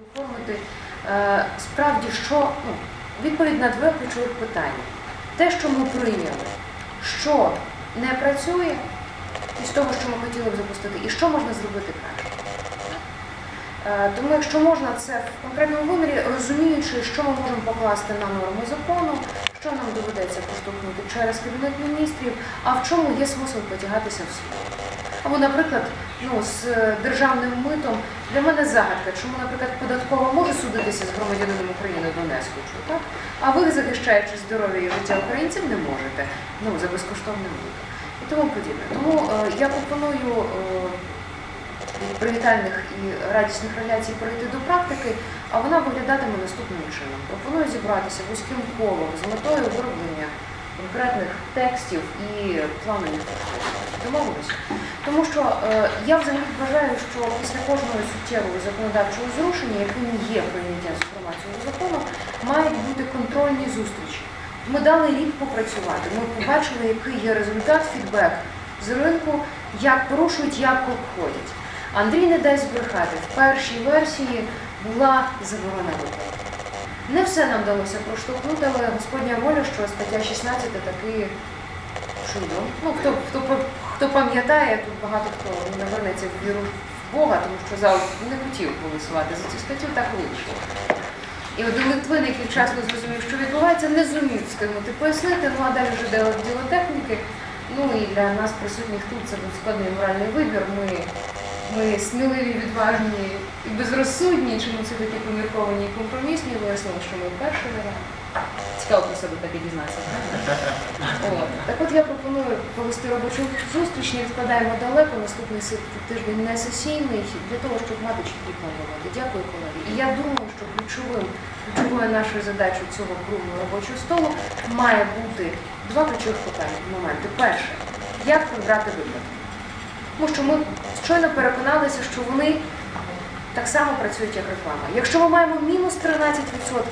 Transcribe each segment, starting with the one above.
Оформити е, справді, що ну, відповідь на два ключових питання. Те, що ми прийняли, що не працює із того, що ми хотіли б запустити, і що можна зробити краще. Е, Тому, якщо можна, це в конкретному вимірі, розуміючи, що ми можемо покласти на норму закону, що нам доведеться поштовхнути через Кабінет міністрів, а в чому є смисл потягатися в суд. Або, наприклад, ну, з е, державним митом для мене загадка, чому, наприклад, податкова може судитися з громадянином України Донецьку, так? а ви, захищаючи здоров'я і життя українців, не можете ну, за безкоштовним митом і тому подібне. Тому е, я пропоную е, привітальних і радісних реляцій перейти до практики, а вона виглядатиме наступним чином. Пропоную зібратися вузьким колом з метою вироблення конкретних текстів і плану їх. Домовилися? Тому що е, я взагалі вважаю, що після кожного суттєвого законодавчого зрушення, яким є прийняття зокрема цього закону, мають бути контрольні зустрічі. Ми дали рік попрацювати. Ми побачили, який є результат, фідбек з ринку, як порушують, як обходять. Андрій не дасть збрехати. В першій версії була заборона виплат. Не все нам вдалося проштовхнути, але Господня воля, що стаття 16 таки чудо. Ну, хто, хто, хто пам'ятає, тут багато хто не вернеться в віру в Бога, тому що зал не хотів голосувати за цю статтю, так вийшло. І от Литвин, який вчасно зрозумів, що відбувається, не зумів скинути пояснити, ну а далі вже діло техніки. Ну і для нас присутніх тут це був складний моральний вибір. Ми, ми сміливі, відважні і безрозсудні, чи ми все-таки помірковані і компромісні, вияснили, що ми перший варіант. Цікаво про себе таки дізнатися. Так от я пропоную провести робочу зустріч, не відкладаємо далеко, наступний тиждень не сесійний, для того, щоб мати чіткий план роботи. Дякую, колеги. І я думаю, що ключовим, ключовою нашою задачою цього круглого робочого столу має бути два ключових питання моменти. Перше, як прибрати виплати. Тому що ми щойно переконалися, що вони так само працюють, як реклама. Якщо ми маємо мінус 13%,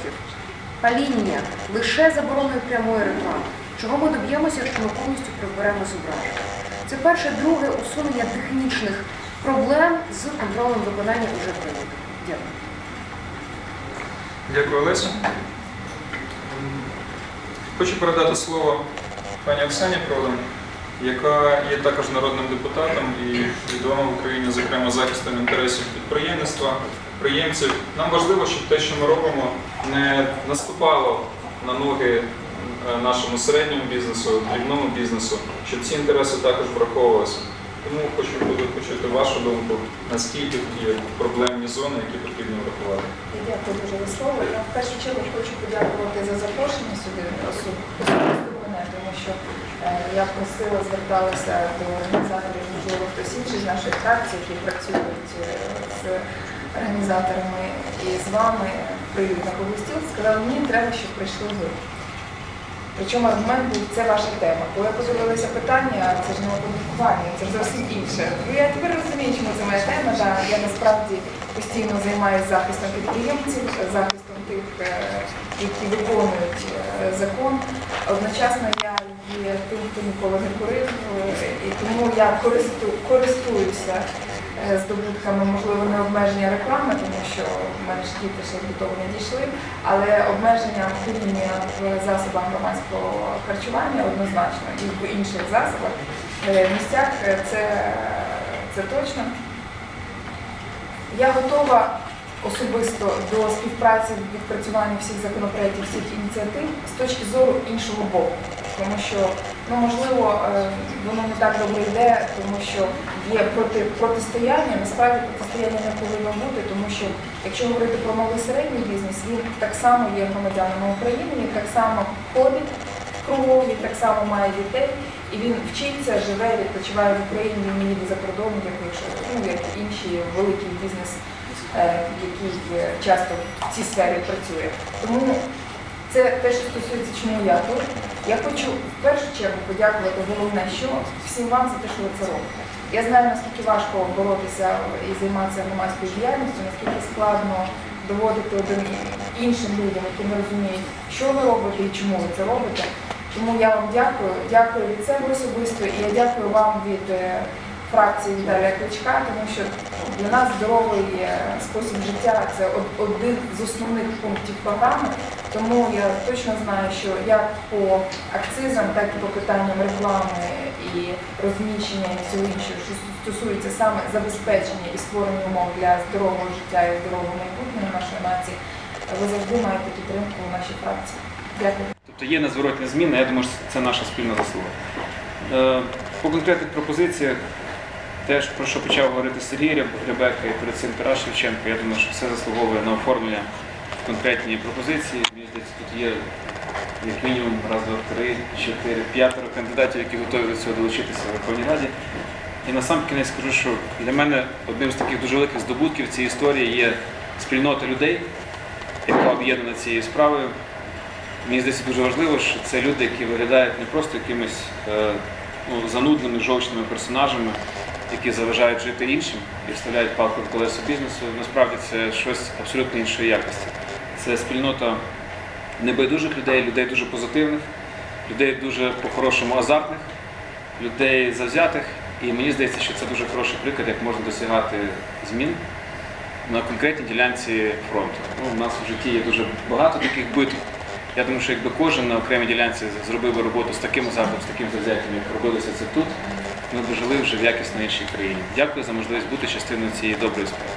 паління лише забороною прямої реклами. Чого ми доб'ємося, якщо ми повністю приберемо зображення? Це перше, друге усунення технічних проблем з контролем виконання уже прийнято. Дякую. Дякую, Олеся. Хочу передати слово пані Оксані Продан, яка є також народним депутатом і відома в Україні, зокрема, захистом інтересів підприємництва, підприємців. Нам важливо, щоб те, що ми робимо, не наступало на ноги е, нашому середньому бізнесу, дрібному бізнесу, щоб ці інтереси також враховувалися. Тому хочу буду почути вашу думку, наскільки є проблемні зони, які потрібно врахувати. Дякую дуже за слово. Я в першу чергу хочу подякувати за запрошення сюди особ- особисто мене, тому що е, я просила, зверталася до організаторів, можливо, хтось інший з нашої фракції, які працюють е, з організаторами і з вами при на стіл, сказали, мені треба, щоб прийшли ви. Причому аргумент був це ваша тема. Коли подивилися питання, це ж не опублікування, це зовсім інше. Ну я тепер розумію, чому це моя тема. Я насправді постійно займаюся захистом підприємців, захистом тих, е, які виконують е, закон. Одночасно я є тим, хто ніколи не курив, е, і тому я користуюся здобутками, можливо, не обмеження реклами, тому що в мене ж діти ще до того не дійшли, але обмеження куріння в засобах громадського харчування однозначно і в інших засобах е, місцях це, це точно. Я готова особисто до співпраці в відпрацюванні всіх законопроєктів, всіх ініціатив з точки зору іншого боку. Тому що, ну можливо, е, воно не так добре йде, тому що є проти, протистояння, насправді протистояння не повинно бути, тому що якщо говорити про малий середній бізнес, він так само є громадянами України, так само ходить кругом, він так само має дітей, і він вчиться, живе, відпочиває в Україні, не за кордон, як якщо ну, як інші великі бізнес, е, який часто в цій сфері працює. Тому це те, що стосується, чому я тут. Я хочу в першу чергу подякувати головне, що всім вам за те, що ви це робите. Я знаю, наскільки важко боротися і займатися громадською діяльністю, наскільки складно доводити один іншим людям, які не розуміють, що ви робите і чому ви це робите. Тому я вам дякую. Дякую від себе особисто і я дякую вам від е, фракції Віталія Кличка, тому що Для нас здоровий е, спосіб життя це один з основних пунктів програми. Тому я точно знаю, що як по акцизам, так і по питанням реклами і розміщення і всього іншого, що стосується саме забезпечення і створення умов для здорового життя і здорового майбутнього нашої нації, ви завжди маєте підтримку у нашій фракції. Дякую. Тобто є незворотні зміни, я думаю, що це наша спільна заслуга. Е, По конкретних пропозиціях, теж про що почав говорити Сергій Ряб- Рябека і перед цим Тарас Шевченко, я думаю, що все заслуговує на оформлення конкретні пропозиції. Мені здається, тут є як мінімум раз, два, три, чотири, п'ятеро кандидатів, які готові до цього долучитися в Верховній Раді. І на сам кінець скажу, що для мене одним з таких дуже великих здобутків цієї історії є спільнота людей, яка об'єднана цією справою. Мені здається дуже важливо, що це люди, які виглядають не просто якимись е, ну, занудними, жовчними персонажами, які заважають жити іншим і вставляють палку в колесо бізнесу. Насправді це щось абсолютно іншої якості. Це спільнота небайдужих людей, людей дуже позитивних, людей дуже по-хорошому азартних, людей завзятих. І мені здається, що це дуже хороший приклад, як можна досягати змін на конкретній ділянці фронту. Ну, у нас в житті є дуже багато таких битв. Я думаю, що якби кожен на окремій ділянці зробив би роботу з таким азартом, з таким завзяттям, як робилося це тут, ми б жили вже в якісно іншій країні. Дякую за можливість бути частиною цієї доброї справи.